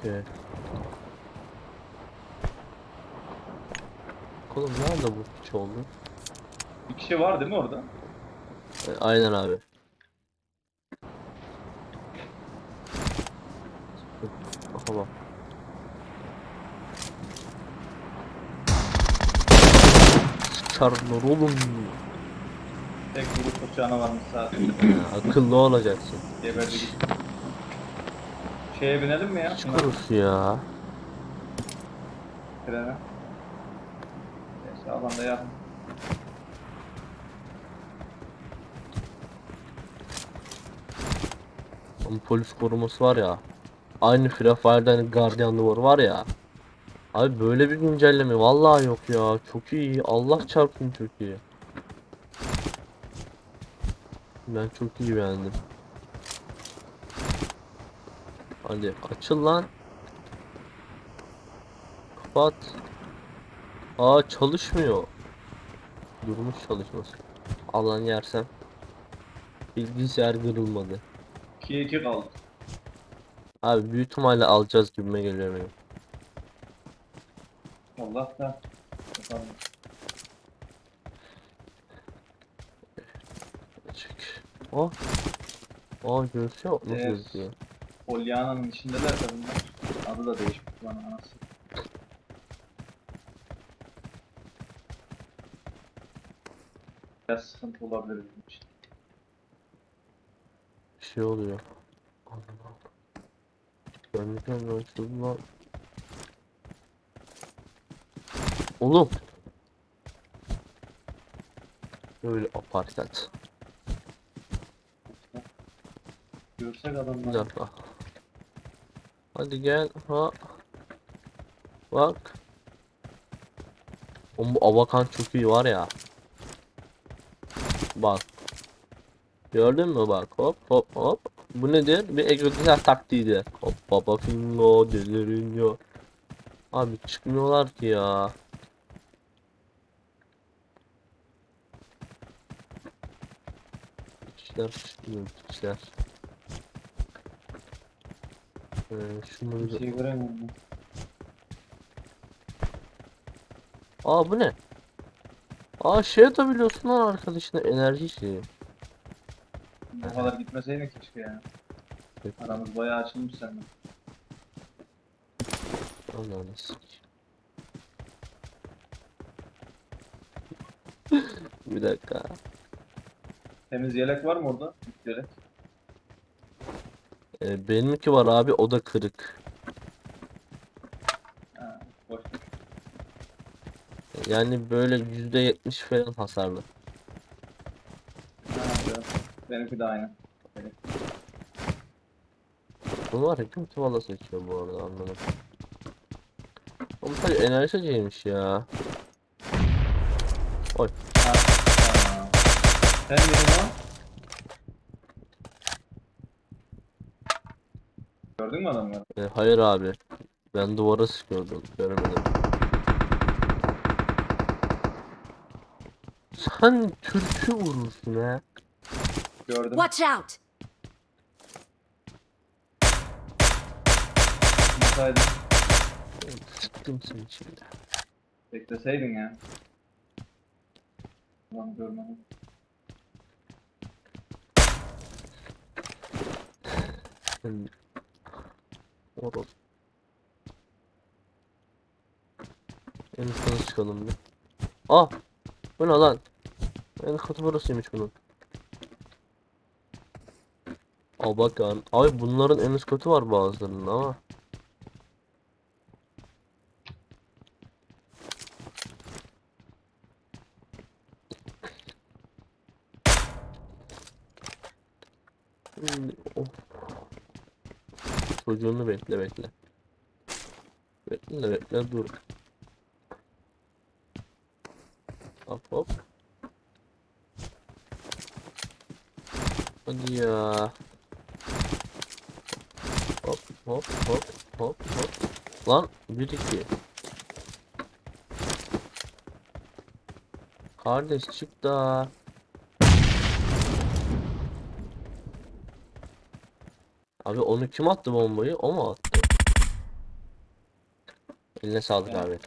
Okey. Oğlum nerede bu piç oldu? Bir kişi var değil mi orada? E, aynen abi. Aha bak. Oğlum. Tek vurup uçağına varmış zaten. Akıllı olacaksın. Geberdi gitti. Şeye binelim mi ya? Şuna, Çıkarız ya. trene. Neyse alanda yakın. Ama polis koruması var ya. Aynı Free Fire'da hani Guardian Duvar var ya. Abi böyle bir güncelleme vallahi yok ya. Çok iyi. Allah çarpsın çok iyi. Ben çok iyi beğendim. Hadi açıl lan. Kapat. Aa çalışmıyor. Durmuş çalışması. Alan yersem. Bilgisayar kırılmadı. 2'ye 2 kaldı. Abi büyük ihtimalle alacağız gibime geliyor benim. Allah da. Bakalım. Çık. Oh. Aa gözüküyor. Nasıl Evet. gözüküyor? Polyana'nın içindeler de bunlar. Adı da değişmiş lan anası. Biraz sıkıntı olabilir bizim için. Bir şey oluyor. Allah. Gönlükten açıldı lan. Oğlum. Böyle aparkat. Görsek Bir adamlar. dakika. Hadi gel. Ha. Bak. Oğlum bu avakan çok iyi var ya. Bak. Gördün mü bak hop hop hop. Bu nedir? Bir egzotizer taktiğidir. Hop baba fingo deliriyor. Abi çıkmıyorlar ki ya. İşler çıkmıyor işler. Ee, şunları Bir şey göremiyorum. Aa bu ne? Aa şey atabiliyorsun lan arkadaşına enerji şeyi. Bu kadar gitmeseydin keşke ya. Aramız bayağı açılmış senden. Ananı sikeyim. Bir dakika. Temiz yelek var mı orada? Yelek. Ee, benimki var abi o da kırık. Ha, boş. Yani böyle %70 falan hasarlı. Ha, evet. Benimki de aynı. Yelek. Bu var ya kötü valla seçiyor bu arada anlamadım. Ama sadece enerji seçeymiş ya. Ha, tamam. Sen benim o. Gördün mü adamları? Ee, hayır abi. Ben duvara sıkıyordum. Göremedim. Sen türkü vurursun ha. Gördüm. Watch out! Tutmasaydın. Sıktım seni şimdi. Bekleseydin ya. Ulan görmedim. Sen... Oğlum. En üstüne çıkalım bir. Ah! Bu ne lan? En katı burasıymış bunun. Al bak yani. Abi bunların en üst katı var bazılarının ama. Of. Çocuğunu bekle bekle. Bekle bekle dur. Hop hop. Hadi ya. Hop hop hop hop hop. Lan bir iki. Kardeş çık da. Abi onu kim attı bombayı? O mu attı? Eline sağlık evet. abi.